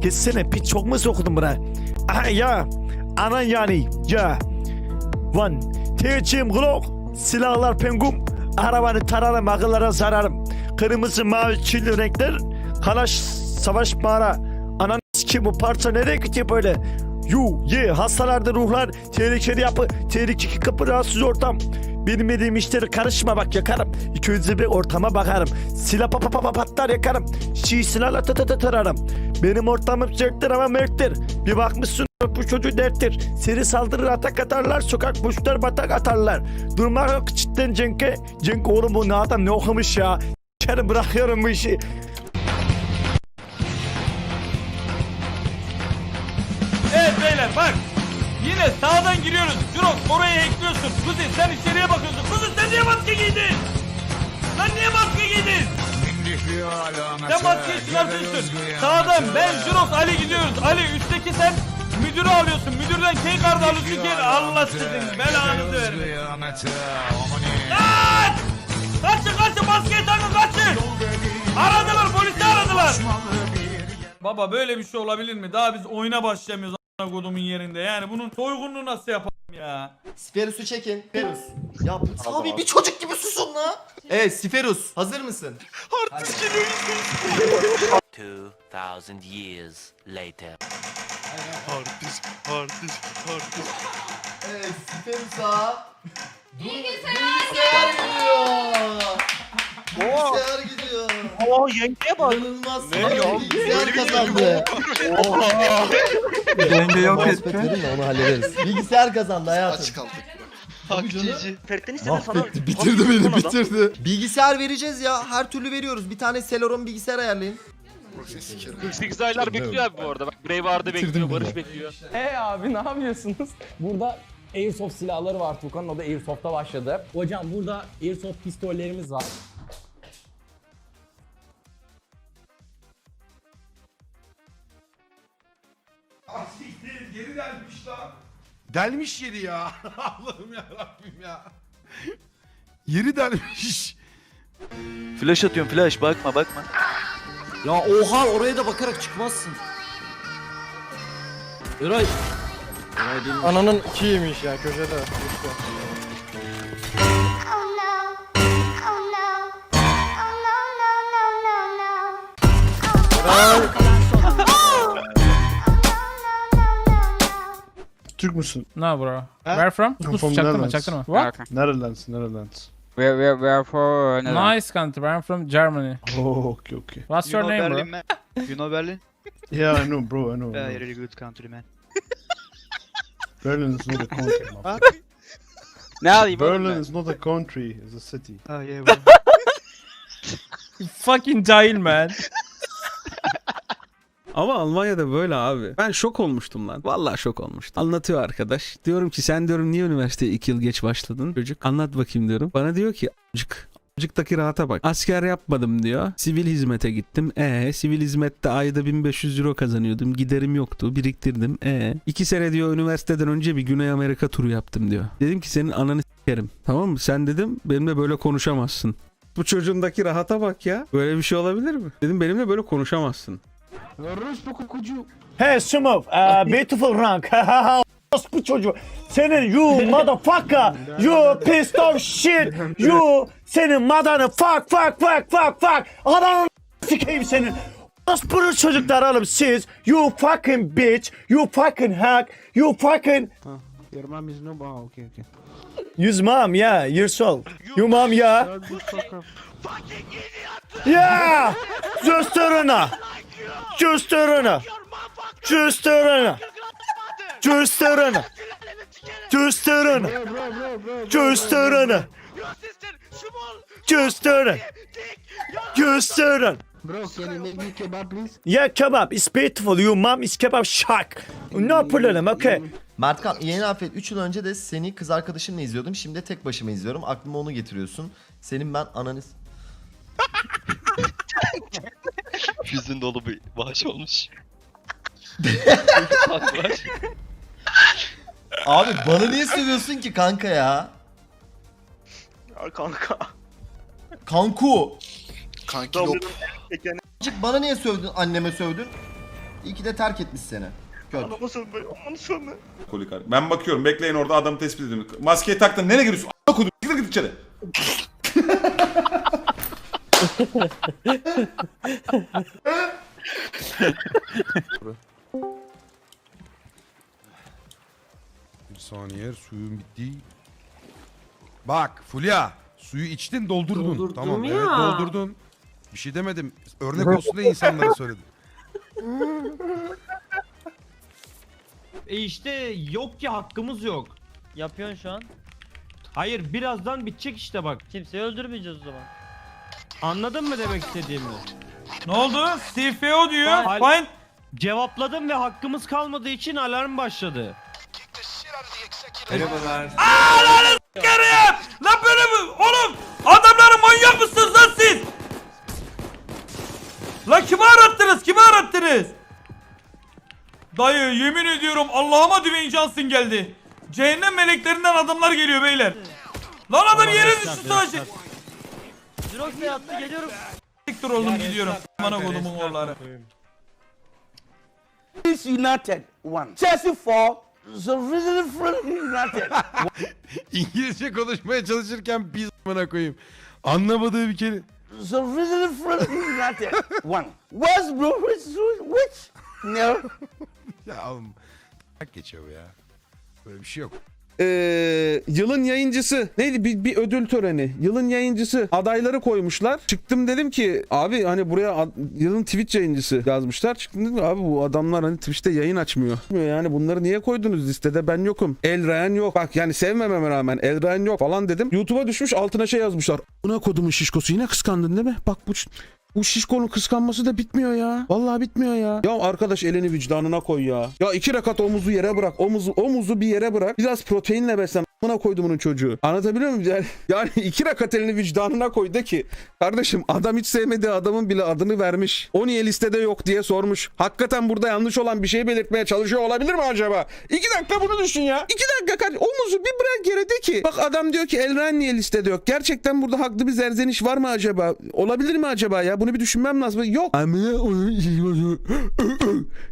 Geçsene piç çok mu sokudun buna? Aha ya. Anan yani ya. One. Teçim Glock. Silahlar pengum. Arabanı tararım akıllara sararım. Kırmızı mavi çilli renkler. Kalaş savaş mağara. Anan ki bu parça nereye gidiyor böyle? Yu ye hastalarda ruhlar tehlikeli yapı tehlikeli kapı rahatsız ortam bilmediğim işleri karışma bak yakarım. İki yüzlü bir ortama bakarım. Silah pa pa pa pa patlar yakarım. Şi silahla tı tırarım. Benim ortamım zevktir ama mevktir bir bakmışsın bu çocuğu derttir. Seri saldırır atak atarlar sokak boşlar batak atarlar. Durmak yok cidden Cenk'e. Cenk oğlum bu ne adam ne okumuş ya? Kerim bırakıyorum bu işi. Evet beyler bak. Yine sağdan giriyoruz. Jurox oraya ekliyorsun. Kuzi sen içeriye bakıyorsun. Kuzi sen niye maske giydin? Lan niye maske giydin? Sen maskeyi çıkartıyorsun. Sağdan ben Jurox Ali gidiyoruz. Ali üstteki sen müdürü alıyorsun. Müdürden key kartı alıyorsun. Key... Allah sizin belanızı vermesin. Kaç! Kaçın kaçın maskeyi takın kaçın! Aradılar polisi aradılar. Baba böyle bir şey olabilir mi? Daha biz oyuna başlayamıyoruz a**ına kodumun yerinde. Yani bunun soygunluğu nasıl yapalım ya? Siferus'u çekin. Siferus. Ya abi bir çocuk gibi susun la. Evet Siferus hazır mısın? 2000 years later. Evet Siferus'a. Bilgisayar gidiyor. Bilgisayar gidiyor. Oo yengeye bak. İnanılmaz. Ne Bilgisayar kazandı. Denge yok Muhabbet etti. verin de onu hallederiz. Bilgisayar kazandı hayatım. Aç kaldık. Ferit'ten istedi sana. bitirdi beni bitirdi. Bilgisayar vereceğiz ya her türlü veriyoruz. Bir tane Celeron bilgisayar ayarlayın. Proxy sikerim. 48 aylar bekliyor abi bu arada. Bak Braveheart'ı bekliyor, Barış bekliyor. E abi ne yapıyorsunuz? Burada Airsoft silahları var Tukan'ın o da Airsoft'a başladı. Hocam burada Airsoft pistollerimiz var. Geri delmiş la. Delmiş yeri ya. Allah'ım ya Rabbim ya. Yeri delmiş. Flash atıyorum flash bakma bakma. Ya oha oraya da bakarak çıkmazsın. Eray. Eray değil. Ananın ikiymiş ya köşede. Oh Türk müsün? No bro. Where from? I'm from Çaktırma Netherlands. çaktırma. What? Netherlands, Netherlands. Where, where, where for Nice country. I'm from Germany. Oh, okay, okay. What's your name bro? man? You know Berlin? Yeah, I know, bro, I know. Know. really good country man. Berlin is not a country, man. Ne alayım Berlin is not a country, it's a city. Oh yeah bro. Fucking cahil man. Ama Almanya'da böyle abi. Ben şok olmuştum lan. Vallahi şok olmuştum. Anlatıyor arkadaş. Diyorum ki sen diyorum niye üniversiteye 2 yıl geç başladın? Çocuk anlat bakayım diyorum. Bana diyor ki acık Acıktaki rahata bak. Asker yapmadım diyor. Sivil hizmete gittim. E sivil hizmette ayda 1500 euro kazanıyordum. Giderim yoktu. Biriktirdim. E 2 sene diyor üniversiteden önce bir Güney Amerika turu yaptım diyor. Dedim ki senin ananı s**erim. Tamam mı? Sen dedim benimle böyle konuşamazsın. Bu çocuğundaki rahata bak ya. Böyle bir şey olabilir mi? Dedim benimle böyle konuşamazsın. Hey Smurf, uh, beautiful rank. bu çocuğu. Senin you motherfucker, you piece of shit, you senin madanı fuck fuck fuck fuck fuck. Ananı sikeyim senin. Orospu çocuklar oğlum siz. You fucking bitch, you fucking hack, you fucking... Your mom is no, oh, okay, okay. Use mom, yeah, years old. You mom, yeah. Yeah! Gösterene! Gösterene! Gösterene! Gösterene! Gösterene! Gösterene! Gösterene! Gösterene! Bro, can you make me kebab, please? Yeah, kebab is beautiful. Your mom is kebab shark. No problem, okay. Mertkan yeni affet 3 yıl önce de seni kız arkadaşımla izliyordum. Şimdi de tek başıma izliyorum. Aklıma onu getiriyorsun. Senin ben ananı... Yüzün dolu bir bağış olmuş. Abi bana niye sövüyorsun ki kanka ya? Ya kanka. Kanku. Kanki lop. Bana niye sövdün anneme sövdün? İyi ki de terk etmiş seni. Kötü. Kolikar. Ben bakıyorum. Bekleyin orada adamı tespit ediyorum. Maskeyi taktın. Nereye giriyorsun? A**a koydum. Gir git içeri. Bir saniye suyun bitti. Bak Fulya suyu içtin doldurdun. Doldurdum tamam ya. evet doldurdun. Bir şey demedim. Örnek olsun diye insanlara söyledim. E işte yok ki hakkımız yok. Yapıyorsun şu an. Hayır birazdan bitecek işte bak. Kimseyi öldürmeyeceğiz o zaman. Anladın mı demek istediğimi? Ne oldu? CFO diyor. Fine. Fine. Cevapladım ve hakkımız kalmadığı için alarm başladı. Merhabalar. Aa lan s**erim! Lan böyle mi? Oğlum adamları manyak mısınız lan siz? Lan kimi arattınız? Kimi arattınız? Dayı yemin ediyorum Allah'ıma Dwayne Johnson geldi. Cehennem meleklerinden adamlar geliyor beyler. Lan adam yere düştü sadece. Jirox Bey attı geliyorum. Siktir oğlum gidiyorum. Bana kodumun oğulları. United one. Chelsea four. The United. İngilizce konuşmaya çalışırken biz bana koyayım. Anlamadığı bir kere. The United one. West Bromwich which? No. Ya oğlum. Geçiyor bu ya. Böyle bir şey yok. Ee, yılın yayıncısı neydi? Bir, bir ödül töreni. Yılın yayıncısı adayları koymuşlar. Çıktım dedim ki abi hani buraya yılın Twitch yayıncısı yazmışlar. Çıktım dedim abi bu adamlar hani Twitch'te yayın açmıyor. Yani bunları niye koydunuz? Listede ben yokum. El Ryan yok. Bak yani sevmememe rağmen El Ryan yok. falan dedim. YouTube'a düşmüş altına şey yazmışlar. Buna kodumun şişkosu yine kıskandın değil mi? Bak bu bu şişkonun kıskanması da bitmiyor ya. Vallahi bitmiyor ya. Ya arkadaş elini vicdanına koy ya. Ya iki rakat omuzu yere bırak. Omuzu, omuzu bir yere bırak. Biraz proteinle beslen. Buna koydu bunun çocuğu. Anlatabiliyor muyum? Yani, yani iki rakat elini vicdanına koy de ki kardeşim adam hiç sevmediği adamın bile adını vermiş. O niye listede yok diye sormuş. Hakikaten burada yanlış olan bir şey belirtmeye çalışıyor olabilir mi acaba? İki dakika bunu düşün ya. İki dakika kardeşim. Omuzu bir bırak yere de ki. Bak adam diyor ki Elren niye listede yok? Gerçekten burada haklı bir zerzeniş var mı acaba? Olabilir mi acaba ya? Bunu bir düşünmem lazım. Yok.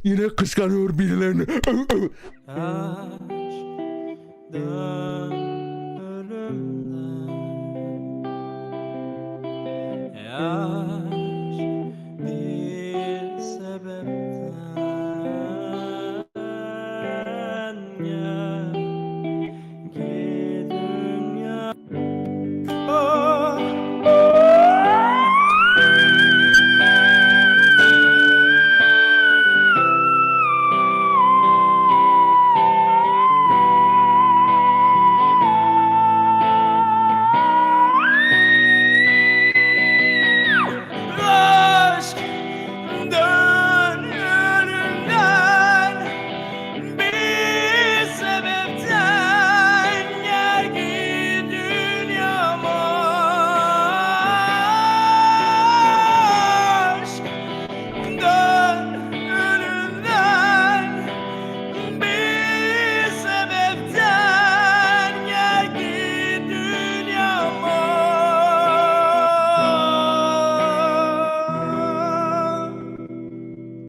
Yine kıskanıyor birilerini. Ya No.